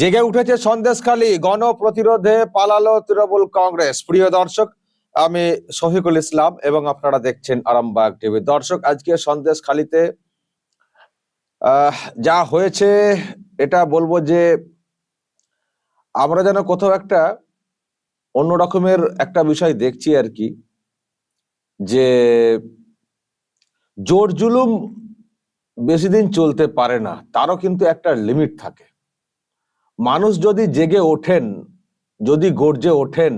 জেগে উঠেছে সন্দেশখালী। গণ প্রতিরোধে পালালো তৃণমূল কংগ্রেস। প্রিয় দর্শক, আমি শফিকুল ইসলাম এবং আপনারা দেখছেন আরামবাগ টিভি। দর্শক, আজকে সন্দেশখালীতে যা হয়েছে, এটা বলব যে আমরা যেন কোথাও একটা অন্য রকমের একটা বিষয় দেখছি আর কি, যে জোর জুলুম বেশি দিন চলতে পারে না। তারও কিন্তু একটা লিমিট থাকে। মানুষ যদি জেগে ওঠেন, যদি গর্জে ওঠেন,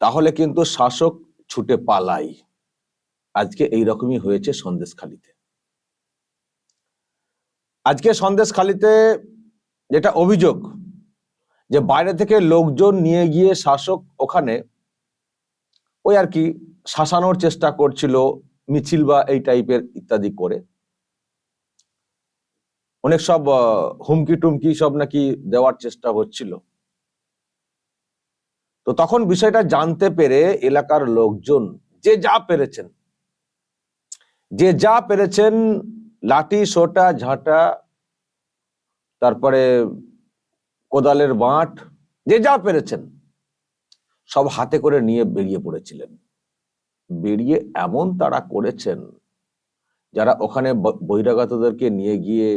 তাহলে কিন্তু শাসক ছুটে পালাই। আজকে এই রকমই হয়েছে সন্দেশখালিতে। আজকে সন্দেশখালিতে যেটা অভিযোগ, যে বাইরে থেকে লোকজন নিয়ে গিয়ে শাসক ওখানে ওই আর কি শাসানোর চেষ্টা করছিল, মিছিল বা এই টাইপের ইত্যাদি করে। অনেক সব হুমকি টুমকি সব নাকি দেওয়ার চেষ্টা হচ্ছিল। তো তখন বিষয়টা জানতে পেরে এলাকার লোকজন, যে যা পেরেছেন, যে যা পেরেছেন, লাঠি, সোটা, ঝাঁটা, তারপরে কোদালের বাঁট, যে যা পেরেছেন, সব হাতে করে নিয়ে বেরিয়ে পড়েছিলেন। বেরিয়ে এমন তারা করেছেন, যারা ওখানে বহিরাগতদেরকে নিয়ে গিয়ে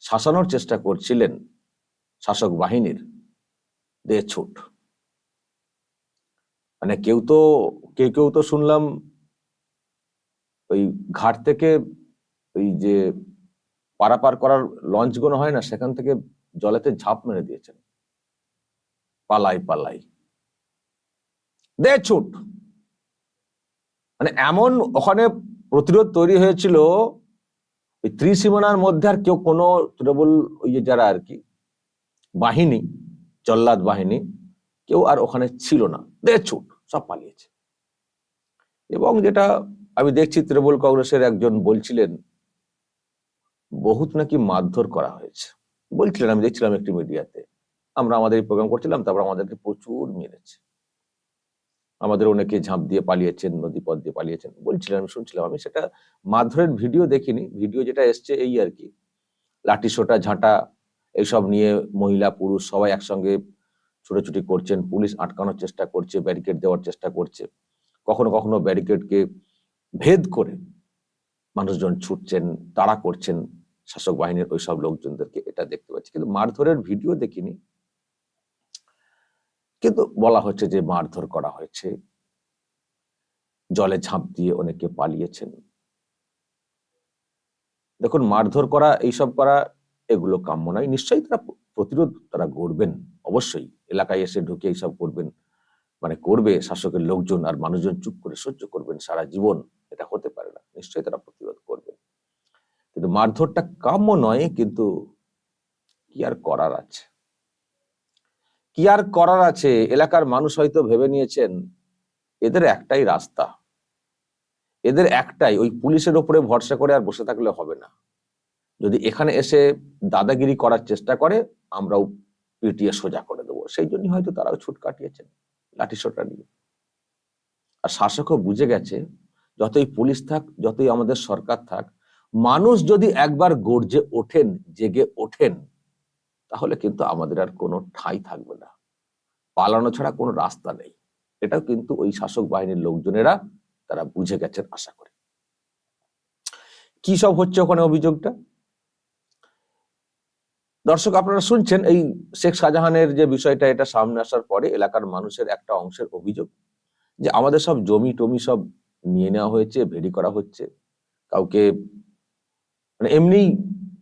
শাসানোর চেষ্টা করছিলেন শাসক বাহিনীর দে ছুট। মানে কেউ তো, কেউ কেউ তো শুনলাম ওই ঘাট থেকে ওই যে পারাপার করার লঞ্চগুলো হয় না, সেখান থেকে জলেতে ঝাঁপ মেরে দিয়েছেন। পালাই পালাই। দে ছুট। মানে এমন ওখানে প্রতিরোধ তৈরি হয়েছিল ওই ত্রিসীমানার মধ্যে আর কেউ কোনো তৃণমূল ওই যে যারা আর কি বাহিনী, জল্লাদ বাহিনী, কেউ আর ওখানে ছিল না। দে ছুট সব পালিয়েছে। এবং যেটা আমি দেখছি তৃণমূল কংগ্রেসের একজন বলছিলেন, বহুত নাকি মারধর করা হয়েছে। বলছিলেন, আমি দেখছিলাম একটি মিডিয়াতে। আমরা আমাদের এই প্রোগ্রাম করছিলাম, তারপর আমাদেরকে প্রচুর মেরেছে। আমাদের অনেকে ঝাঁপ দিয়ে পালিয়েছেন নদী পথ দিয়ে পালিয়েছেন। বলছিলাম, শুনছিলাম আমি, সেটা মারধরের ভিডিও দেখিনি। ভিডিও যেটা এসছে এই আর কি। লাঠি সোটা, ঝাঁটা, এইসব নিয়ে মহিলা, পুরুষ সবাই একসঙ্গে ছুটোছুটি করছেন। পুলিশ আটকানোর চেষ্টা করছে, ব্যারিকেড দেওয়ার চেষ্টা করছে। কখনো কখনো ব্যারিকেডকে ভেদ করে মানুষজন ছুটছেন, তাড়া করছেন শাসক বাহিনীর ওই সব লোকজনদেরকে। এটা দেখতে পাচ্ছি। কিন্তু মারধরের ভিডিও দেখিনি। কিন্তু বলা হচ্ছে যে মারধর করা হয়েছে। জলে ঝাঁপ দিয়ে অনেকে পালিয়েছেন। দেখুন, মারধর করা, এইসব করা, এগুলো কাম্য নয়। নিশ্চয়ই তারা প্রতিরোধ তারা গড়বেন, অবশ্যই। এলাকায় এসে ঢুকে এইসব করবেন। মানে করবে, শাসকের লোকজন আর মানুষজন চুপ করে সহ্য করবেন সারা জীবন। এটা হতে পারে না। নিশ্চয়ই তারা প্রতিরোধ করবেন। কিন্তু মারধরটা কাম্য নয়, কিন্তু কি আর করার আছে? কি আর করার আছে? এলাকার মানুষ হয়তো ভেবে নিয়েছেন, এদের একটাই রাস্তা। এদের একটাই, ওই পুলিশের ওপরে ভরসা করে আর বসে থাকলে হবে না। যদি এখানে এসে দাদাগিরি করার চেষ্টা করে, আমরাও পিটিয়ে সোজা করে দেবো। সেই জন্য হয়তো তারাও ছুট কাটিয়েছেন, লাঠিসোটা নিয়ে। আর শাসকও বুঝে গেছে, যতই পুলিশ থাক, যতই আমাদের সরকার থাক, মানুষ যদি একবার গর্জে ওঠেন, জেগে ওঠেন তাহলে কিন্তু আমাদের আর কোনো ঠাঁই থাকবে না। পালানো ছাড়া কোনো রাস্তা নেই। এটাও কিন্তু ওই শাসক বাহিনীর লোকজনেরা তারা বুঝে গেছেন আশা করি। কি সব হচ্ছে ওখানে অভিযোগটা? দর্শক, আপনারা শুনছেন এই শেখ শাহজাহানের যে বিষয়টা, এটা সামনে আসার পরে এলাকার মানুষের একটা অংশের অভিযোগ যে আমাদের সব জমি টমি সব নিয়ে নেওয়া হয়েছে ভেরি করা হচ্ছে। কাউকে মানে এমনি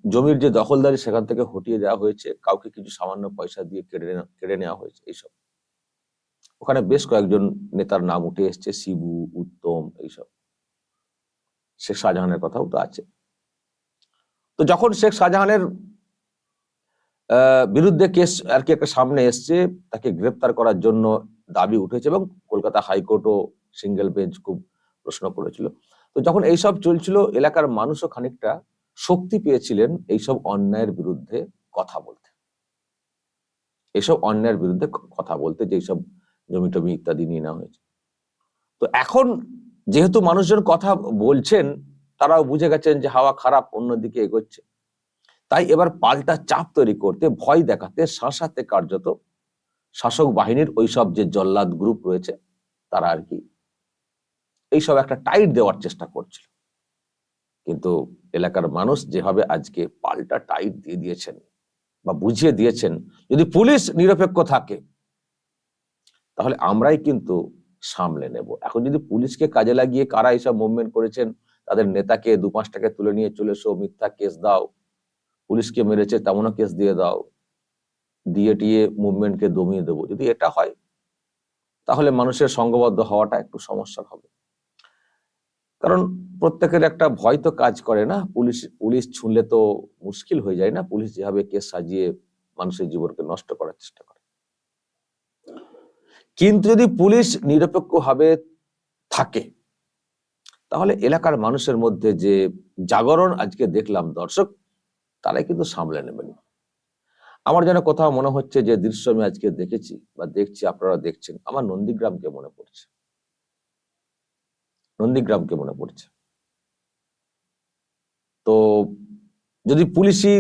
জমির যে দখলদারি সেখান থেকে হটিয়ে দেওয়া হয়েছে, কাউকে কিছু সামান্য পয়সা দিয়ে কেড়ে কেড়ে নেওয়া হয়েছে, এইসব। ওখানে বেশ কয়েকজন নেতার নাম উঠে এসছে, শিবু, উত্তম, এইসব। শেখ শাহজাহানের কথাও তো আছে। তো যখন শেখ শাহজাহানের বিরুদ্ধে কেস আর কি একটা সামনে এসছে, তাকে গ্রেপ্তার করার জন্য দাবি উঠেছে এবং কলকাতা হাইকোর্টও সিঙ্গেল বেঞ্চ খুব প্রশ্ন করেছিল। তো যখন এইসব চলছিল, এলাকার মানুষও খানিকটা শক্তি পেয়েছিলেন এইসব অন্যায়ের বিরুদ্ধে কথা বলতে। এইসব অন্যায়ের বিরুদ্ধে কথা বলতে যে এইসব জমি টমি ইত্যাদি নিয়ে নেওয়া হয়েছে। তো এখন যেহেতু মানুষজন কথা বলছেন, তারাও বুঝে গেছেন যে হাওয়া খারাপ, অন্যদিকে এগোচ্ছে। তাই এবার পাল্টা চাপ তৈরি করতে, ভয় দেখাতে, শাসাতে কার্যত শাসক বাহিনীর ওইসব যে জল্লাদ গ্রুপ রয়েছে, তারা আর কি এইসব একটা টাইট দেওয়ার চেষ্টা করছিল। কিন্তু এলাকার মানুষ যেভাবে আজকে পাল্টা টাইট দিয়ে দিয়েছেন বা বুঝিয়ে দিয়েছেন, যদি পুলিশ নিরপেক্ষ থাকে, তাহলে আমরাই কিন্তু সামলে নেব। এখন যদি পুলিশকে কাজে লাগিয়ে কারা এইসব মুভমেন্ট করেছেন, তাদের নেতাকে দু পাঁচ টাকা তুলে নিয়ে চলে এসো, মিথ্যা কেস দাও, পুলিশকে মেরেছে তেমনও কেস দিয়ে দাও দিয়ে টিয়ে মুভমেন্টকে দমিয়ে দেবো। যদি এটা হয়, তাহলে মানুষের সংঘবদ্ধ হওয়াটা একটু সমস্যা হবে। কারণ প্রত্যেকের একটা ভয় তো কাজ করে না। পুলিশ পুলিশ ছুঁলে তো মুশকিল হয়ে যায় না। পুলিশ যেভাবে কেস সাজিয়ে মানুষের জীবনকে নষ্ট করার চেষ্টা করে। কিন্তু যদি পুলিশ নিরপেক্ষভাবে থাকে, তাহলে এলাকার মানুষের মধ্যে যে জাগরণ আজকে দেখলাম দর্শক, তারাই কিন্তু সামলে নেবেন। আমার যেন কোথাও মনে হচ্ছে যে দৃশ্য আমি আজকে দেখেছি বা দেখছি, আপনারা দেখছেন, আমার নন্দীগ্রামকে মনে পড়ছে। নন্দীগ্রামকে মনে পড়ছে। তো যদি পুলিশি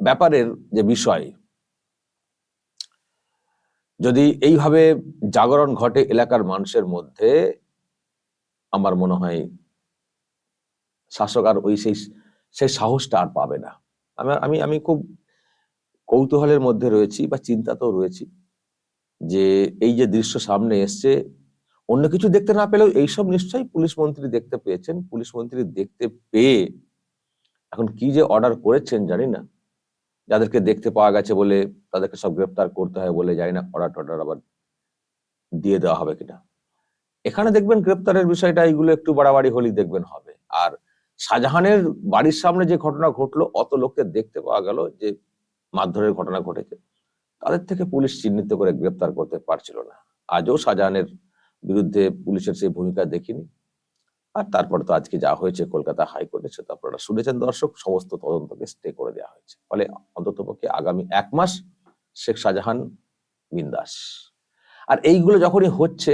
ব্যাপারের যে বিষয়, যদি এইভাবে জাগরণ ঘটে এলাকার মানুষের মধ্যে, আমার মনে হয় শাসক আর ওই সেই সেই সাহসটা আর পাবে না। আমি আমি আমি খুব কৌতূহলের মধ্যে রয়েছি বা চিন্তাতেও রয়েছি যে এই যে দৃশ্য সামনে এসছে অন্য কিছু দেখতে না পেলেও এইসব নিশ্চয়ই পুলিশ মন্ত্রী দেখতে পেয়েছেন। পুলিশ মন্ত্রী দেখতে পেয়ে এখন কি যে অর্ডার করেছেন জানি না। যাদেরকে দেখতে পাওয়া গেছে বলে তাদেরকে সব গ্রেপ্তার করতে হয় বলে জানি না অর্ডার টর্ডার আবার দিয়ে দেওয়া হবে কিনা। এখানে দেখবেন গ্রেপ্তারের বিষয়টা এইগুলো একটু বাড়াবাড়ি হলেই দেখবেন হবে। আর শাহজাহানের বাড়ির সামনে যে ঘটনা ঘটলো, অত লোককে দেখতে পাওয়া গেল যে মারধরের ঘটনা ঘটেছে। তাদের থেকে পুলিশ চিহ্নিত করে গ্রেপ্তার করতে পারছিল না। আজও শাহজাহানের বিরুদ্ধে পুলিশের সেই ভূমিকা দেখিনি। আর তারপর তো আজকে যা হয়েছে কলকাতা হাইকোর্টে সেটা আপনারা শুনেছেন দর্শক, সমস্ত তদন্তকে স্টে করে দেওয়া হয়েছে। ফলে অন্ততপক্ষে আগামী এক মাস শেখ শাহজাহান বিন্দাস। আর এইগুলো যখনই হচ্ছে,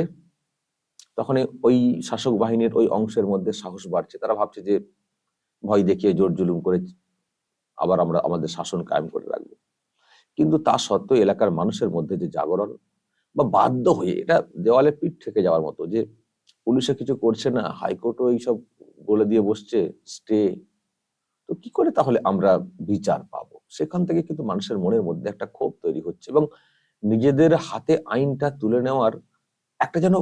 তখনই ওই শাসক বাহিনীর ওই অংশের মধ্যে সাহস বাড়ছে। তারা ভাবছে যে ভয় দেখিয়ে জোর জুলুম করে আবার আমরা, আমাদের শাসন কায়েম করে রাখব। কিন্তু তা সত্ত্বেও এলাকার মানুষের মধ্যে যে জাগরণ বা বাধ্য হয়ে, এটা দেওয়ালে পিঠ থেকে যাওয়ার মতো যে পুলিশে কিছু করছে না, হাইকোর্টও এইসব বলে দিয়ে বসছে, স্টে, তো কি করে তাহলে আমরা বিচার পাবো? সেখান থেকে কিন্তু মানুষের মনের মধ্যে একটা ক্ষোভ তৈরি হচ্ছে এবং নিজেদের হাতে আইনটা তুলে নেওয়ার একটা যেন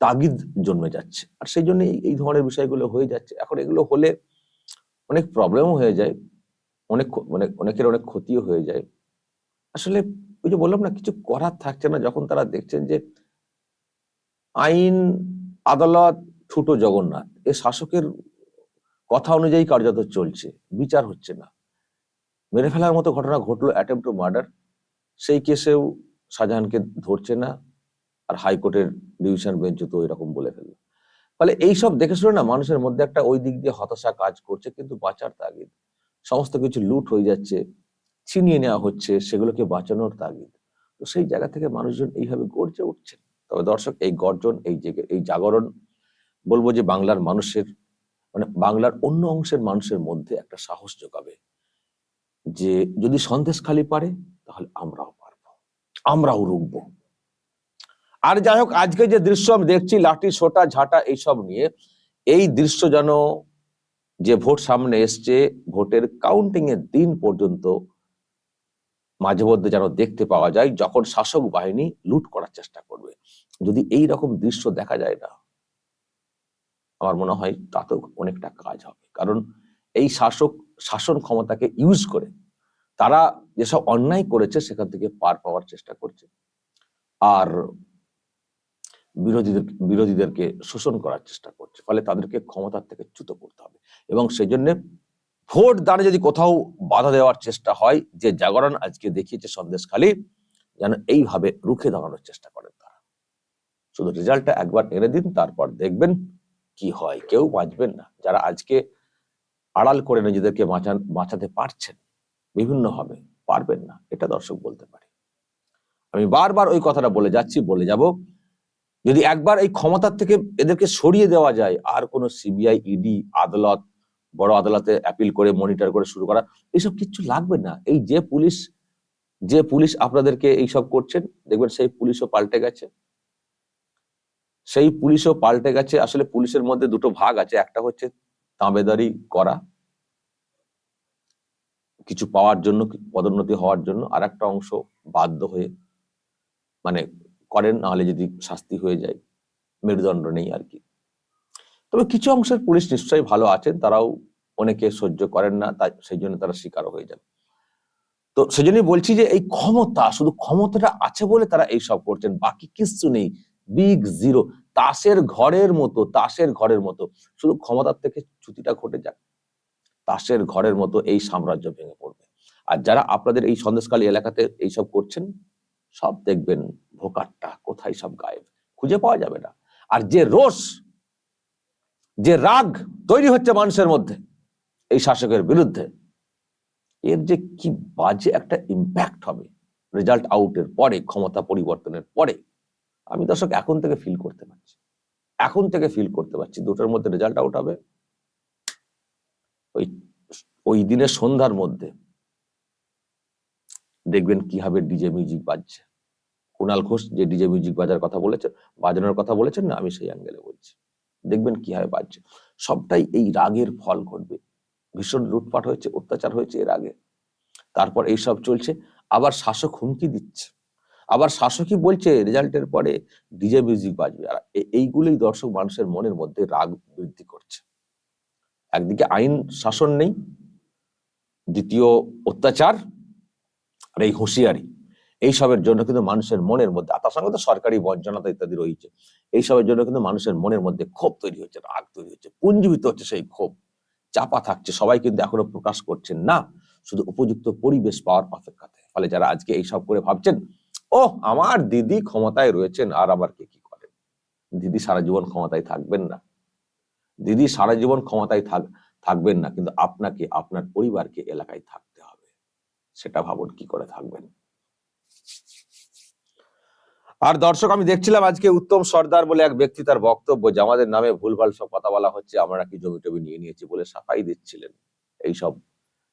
তাগিদ জন্মে যাচ্ছে। আর সেই জন্য এই ধরনের বিষয়গুলো হয়ে যাচ্ছে। এখন এগুলো হলে অনেক প্রবলেমও হয়ে যায়, অনেক মানে অনেকের অনেক ক্ষতিও হয়ে যায়। আসলে ওই যে বললাম না, কিছু করার থাকছে না যখন তারা দেখছেন যে আইন, আদালত ছোট জগন্নাথ। এ শাসকের কথা অনুযায়ী কার্যত চলছে, বিচার হচ্ছে না। মেরে ফেলার মতো ঘটনা ঘটলো অ্যাটেম্প টু মার্ডার সেই কেসেও শাহজাহানকে ধরছে না আর হাইকোর্টের ডিভিশন বেঞ্চ তো এরকম বলে ফেলল। ফলে এইসব দেখে শুনে না মানুষের মধ্যে একটা ওই দিক দিয়ে হতাশা কাজ করছে, কিন্তু বাঁচার তাগিদ। সমস্ত কিছু লুট হয়ে যাচ্ছে ছিনিয়ে নেওয়া হচ্ছে সেগুলোকে বাঁচানোর তাগিদ। তো সেই জায়গা থেকে মানুষজন এইভাবে গর্জে উঠছেন। তবে দর্শক এই গর্জন এই এই জাগরণ বলব যে বাংলার মানুষের মানে বাংলার অন্য অংশের মানুষের মধ্যে একটা সাহস যোগাবে যে যদি সন্দেশ খালি পারে তাহলে আমরাও পারব। আমরাও রুখবো। আর যাই হোক আজকে যে দৃশ্য আমি দেখছি লাঠি সোটা ঝাঁটা এইসব নিয়ে এই দৃশ্য যেন যে ভোট সামনে এসছে ভোটের কাউন্টিং এর দিন পর্যন্ত মাঝে মধ্যে যেন দেখতে পাওয়া যায় যখন শাসক বাহিনী লুট করার চেষ্টা করবে। যদি এই রকম দৃশ্য দেখা যায় না, আমার মনে হয় তাতেও অনেকটা কাজ হবে। কারণ এই শাসক শাসন ক্ষমতাকে ইউজ করে তারা যেসব অন্যায় করেছে সেখান থেকে পার পাওয়ার চেষ্টা করছে। আর বিরোধীদের, বিরোধীদেরকে শোষণ করার চেষ্টা করছে। ফলে তাদেরকে ক্ষমতার থেকে চ্যুত করতে হবে। এবং সেই জন্য ভোট দানে যদি কোথাও বাধা দেওয়ার চেষ্টা হয়, যে জাগরণ আজকে দেখিয়েছে সন্দেশখালী, যেন এইভাবে রুখে দাঁড়ানোর চেষ্টা করেন তারা। শুধু রেজাল্টটা একবার এনে দিন, তারপর দেখবেন কি হয়। কেউ বাঁচবেন না। যারা আজকে আড়াল করে নিজেদেরকে বাঁচান, বাঁচাতে পারছেন, বিভিন্নভাবে পারবেন না, এটা দর্শক বলতে পারে। আমি বারবার ওই কথাটা বলে যাচ্ছি, বলে যাব, যদি একবার এই ক্ষমতার থেকে এদেরকে সরিয়ে দেওয়া যায়, আর কোনো সিবিআই, ইডি, আদালত বড় আদালতে অ্যাপিল করে মনিটর করে শুরু করা এইসব কিচ্ছু লাগবে না। এই যে পুলিশ যে পুলিশ আপনাদেরকে এইসব করছেন, দেখবেন সেই পুলিশও পাল্টে গেছে। সেই পুলিশও পাল্টে গেছে। আসলে পুলিশের মধ্যে দুটো ভাগ আছে। একটা হচ্ছে তাঁবেদারি করা, কিছু পাওয়ার জন্য, পদোন্নতি হওয়ার জন্য, আর একটা অংশ বাধ্য হয়ে মানে করেন, নাহলে যদি শাস্তি হয়ে যায়, মেরুদণ্ড নেই আর কি। তবে কিছু অংশের পুলিশ নিশ্চয়ই ভালো আছেন, তারাও অনেকে সহ্য করেন না, তাই সেই জন্য তারা শিকার হয়ে যান তো সেজন্যই বলছি যে এই ক্ষমতা, শুধু ক্ষমতাটা আছে বলে তারা এই সব করছেন, বাকি কিচ্ছু নেই। বিগ জিরো তাসের ঘরের মতো, তাসের ঘরের মতো। শুধু ক্ষমতার থেকে ছুটিটা ঘটে যাক। তাসের ঘরের মতো এই সাম্রাজ্য ভেঙে পড়বে। আর যারা আপনাদের এই সন্দেশকালী এলাকাতে এইসব করছেন, সব দেখবেন ভোকারটা কোথায় সব গায়েব। খুঁজে পাওয়া যাবে না। আর যে রোষ যে রাগ তৈরি হচ্ছে মানুষের মধ্যে এই শাসকের বিরুদ্ধে, এর যে কি বাজে একটা ইম্প্যাক্ট হবে রেজাল্ট আউটের পরে, ক্ষমতা পরিবর্তনের পরে, আমি দর্শক এখন থেকে ফিল করতে পারছি। এখন থেকে ফিল করতে পারছি। দুটোর মধ্যে রেজাল্ট আউট হবে। ওই ওই দিনের সন্ধ্যার মধ্যে দেখবেন কীভাবে ডিজে মিউজিক বাজছে। কুণাল ঘোষ যে ডিজে মিউজিক বাজার কথা বলেছেন বাজানোর কথা বলেছেন না? আমি সেই অ্যাঙ্গেলে বলছি। দেখবেন কীভাবে বাজছে সবটাই এই রাগের ফল ঘটবে। ভীষণ লুটপাট হয়েছে, অত্যাচার হয়েছে এর আগে। তারপর এইসব চলছে, আবার শাসক হুমকি দিচ্ছে। আবার শাসকই বলছে রেজাল্টের পরে ডিজে মিউজিক বাজবে। আর এইগুলোই দর্শক মানুষের মনের মধ্যে রাগ বৃদ্ধি করছে। একদিকে আইন শাসন নেই, দ্বিতীয় অত্যাচার, আর এই হুঁশিয়ারি। এইসবের জন্য কিন্তু মানুষের মনের মধ্যে, আর তার সঙ্গে তো সরকারি বঞ্চনাতা ইত্যাদি রয়েছে, এইসবের জন্য কিন্তু মানুষের মনের মধ্যে ক্ষোভ তৈরি হচ্ছে, রাগ তৈরি হচ্ছে পুঞ্জীবিত হচ্ছে সেই ক্ষোভ, চাপা থাকছে, সবাই কিন্তু এখনও প্রকাশ করছেন না, শুধু উপযুক্ত পরিবেশ পাওয়ার অপেক্ষাতে, ফলে যারা আজকে এইসব করে ভাবছেন ও আমার দিদি ক্ষমতায় রয়েছেন, আর আবার কে কি করেন দিদি সারা জীবন ক্ষমতায় থাকবেন না, দিদি সারা জীবন ক্ষমতায় থাক, থাকবেন না, কিন্তু আপনাকে, আপনার পরিবারকে এলাকায় থাকতে হবে, সেটা ভাবুন কি করে থাকবেন? আর দর্শক, আমি দেখছিলাম আজকে উত্তম সর্দার বলে এক ব্যক্তি তার বক্তব্য যে আমাদের নামে ভুলভাল সব কথা বলা হচ্ছে, আমরা কি জমি টমি নিয়ে নিয়েছি বলে সাফাই দিচ্ছিলেন। এইসব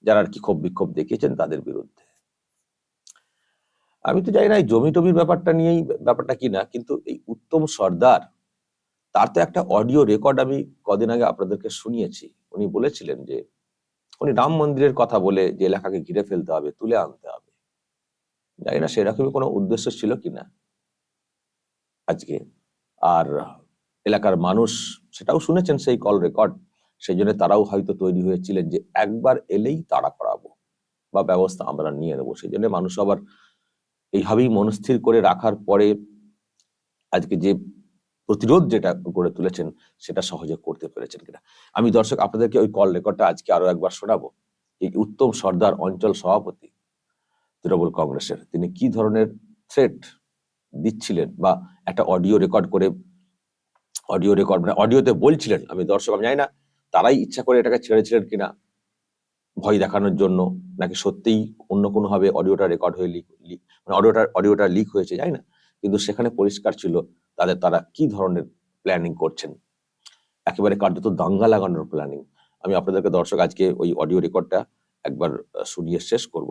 যারা আর কি ক্ষোভ বিক্ষোভ দেখিয়েছেন তাদের বিরুদ্ধে। আমি তো জানি না এই জমি টমির ব্যাপারটা নিয়েই ব্যাপারটা কি না, কিন্তু এই উত্তম সর্দার, তার তো একটা অডিও রেকর্ড আমি কদিন আগে আপনাদেরকে শুনিয়েছি। উনি বলেছিলেন যে, উনি রাম মন্দিরের কথা বলে যে এলাকাকে ঘিরে ফেলতে হবে, তুলে আনতে হবে। জানি না সেরকমই কোনো উদ্দেশ্য ছিল কিনা আজকে। আর এলাকার মানুষ সেটাও শুনেছেন সেই কল রেকর্ড সেই জন্য তারাও হয়তো তৈরি হয়েছিলেন যে একবার এলেই তাড়া করাবো বা ব্যবস্থা আমরা নিয়ে নেব। সেই জন্য মানুষ আবার এইভাবেই মনস্থির করে রাখার পরে আজকে যে প্রতিরোধ যেটা গড়ে তুলেছেন, সেটা সহজে করতে পেরেছেন কিনা। আমি দর্শক, আপনাদেরকে ওই কল রেকর্ডটা আজকে আরও একবার শোনাবো। এই উত্তম সর্দার অঞ্চল সভাপতি তৃণমূল কংগ্রেসের, তিনি কি ধরনের থ্রেট দিচ্ছিলেন বা একটা অডিও রেকর্ড করে অডিও রেকর্ড মানে অডিওতে বলছিলেন, আমি দর্শক, আমি জানি না, তারাই ইচ্ছা করে এটাকে ছেড়েছিলেন কিনা, ভয় দেখানোর জন্য, নাকি সত্যিই অন্য কোনো ভাবে অডিওটা রেকর্ড হয়ে লিক মানে অডিওটা অডিওটা লিক হয়েছে, জানি না, কিন্তু সেখানে পরিষ্কার ছিল তাদের, তারা কি ধরনের প্ল্যানিং করছেন। একেবারে কার্যত দাঙ্গা লাগানোর প্ল্যানিং আমি আপনাদেরকে দর্শক, আজকে ওই অডিও রেকর্ডটা একবার শুনিয়ে শেষ করব।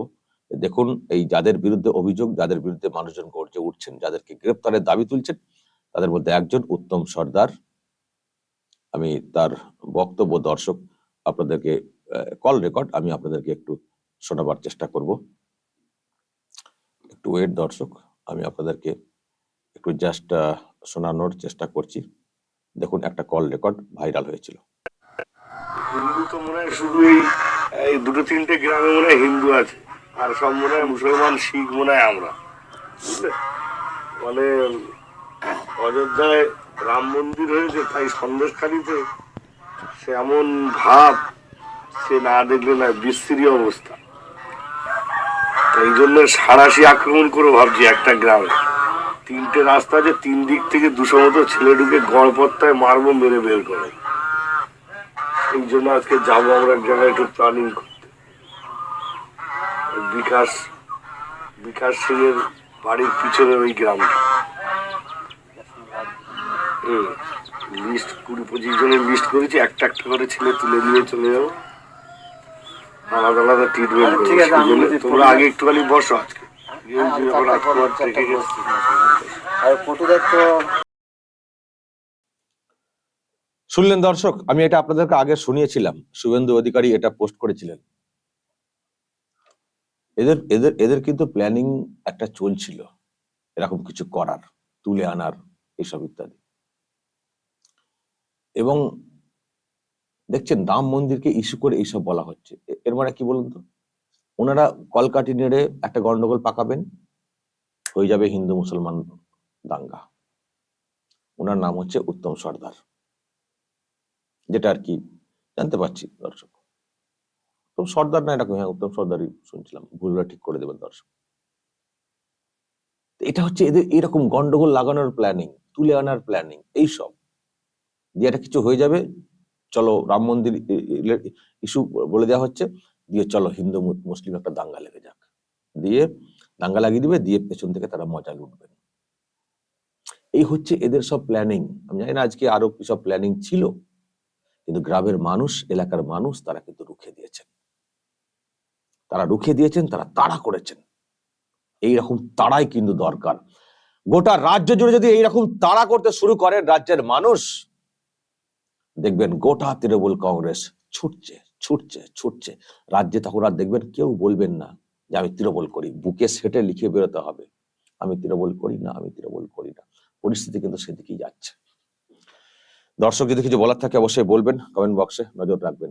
দেখুন, এই যাদের বিরুদ্ধে অভিযোগ, যাদের বিরুদ্ধে মানুষজন গর্জে উঠছেন, যাদেরকে গ্রেপ্তারের দাবি তুলছেন, তাদের মধ্যে একজন উত্তম সর্দার। আমি তার বক্তব্য দর্শক আপনাদেরকে কল রেকর্ড আমি আপনাদেরকে একটু শোনাবার চেষ্টা করব। একটু ওয়েট দর্শক, আমি আপনাদেরকে একটু জাস্ট শোনানোর চেষ্টা করছি। দেখুন, একটা কল রেকর্ড ভাইরাল হয়েছিল। হিন্দু তো মনে হয় শুধু এই দুটো তিনটে গ্রামে মনে হয় হিন্দু আছে। আর সব মনে মুসলমান শিখ মনে হয় আমরা। বুঝলে মানে অযোধ্যায় রাম মন্দির হয়েছে, তাই সন্দেশখালিতে সে এমন ভাব সে না দেখলে না বিশ্রী অবস্থা। এই জন্য সারাশি আক্রমণ করে ভাবছি একটা গ্রামে। তিনটে রাস্তা আছে, তিন দিক থেকে দুশো মতো ছেলে ঢুকে গড়পত্তায় মারবো, মেরে বের করে। এই জন্য আজকে যাব আমরা এক জায়গায় একটু প্ল্যানিং করতে। বিকাশ বিকাশ সিং এর বাড়ির পিছনে ওই গ্রামটা হুম লিস্ট কুড়ি পঁচিশ জনের লিস্ট করেছি একটা একটা করে ছেলে তুলে নিয়ে চলে যাব। আলাদা আলাদা ট্রিটমেন্ট ঠিক আছে, করব তোমরা আগে একটুখানি বসো আজকে। আর তো শুনলেন দর্শক আমি এটা আপনাদেরকে আগে শুনিয়েছিলাম। শুভেন্দু অধিকারী এটা পোস্ট করেছিলেন। এদের এদের এদের কিন্তু প্ল্যানিং একটা চলছিল, এরকম কিছু করার, তুলে আনার, এসব ইত্যাদি। এবং দেখছেন রাম মন্দিরকে ইস্যু করে এইসব বলা হচ্ছে। এর মানে কি বলুন তো? ওনারা কলকাটি নেড়ে একটা গন্ডগোল পাকাবেন, হয়ে যাবে হিন্দু মুসলমান দাঙ্গা। ওনার নাম হচ্ছে উত্তম সর্দার। যেটা আর কি জানতে পারছি দর্শক। উত্তম সর্দার না এরকম হ্যাঁ উত্তম সর্দারই শুনছিলাম, ভুলটা ঠিক করে দেবেন দর্শক। এটা হচ্ছে এদের এরকম গন্ডগোল লাগানোর প্ল্যানিং তুলে আনার প্ল্যানিং এইসব। দিয়ে এটা কিছু হয়ে যাবে, চলো রাম মন্দির ইস্যু বলে দেওয়া হচ্ছে, দিয়ে চলো হিন্দু মুসলিম একটা দাঙ্গা লেগে যাক। দিয়ে দাঙ্গা লাগিয়ে দিবে, দিয়ে পেছন থেকে তারা মজা লুটবেন এই হচ্ছে এদের সব প্ল্যানিং আমি জানি না আজকে আরও কি সব প্ল্যানিং ছিল, কিন্তু গ্রামের মানুষ, এলাকার মানুষ তারা কিন্তু রুখে দিয়েছেন। তারা রুখে দিয়েছেন, তারা তাড়া করেছেন। এইরকম তাড়াই কিন্তু দরকার। গোটা রাজ্য জুড়ে যদি এইরকম তাড়া করতে শুরু করে রাজ্যের মানুষ, দেখবেন গোটা তৃণমূল কংগ্রেস ছুটছে ছুটছে ছুটছে। রাজ্যে তখন আর দেখবেন কেউ বলবেন না যে, আমি তৃণমূল করি। বুকে সেটে লিখে বেরোতে হবে। আমি তৃণমূল করি না, আমি তৃণমূল করি না। পরিস্থিতি কিন্তু সেদিকেই যাচ্ছে। দর্শক, যদি কিছু বলার থাকে অবশ্যই বলবেন। কমেন্ট বক্সে নজর রাখবেন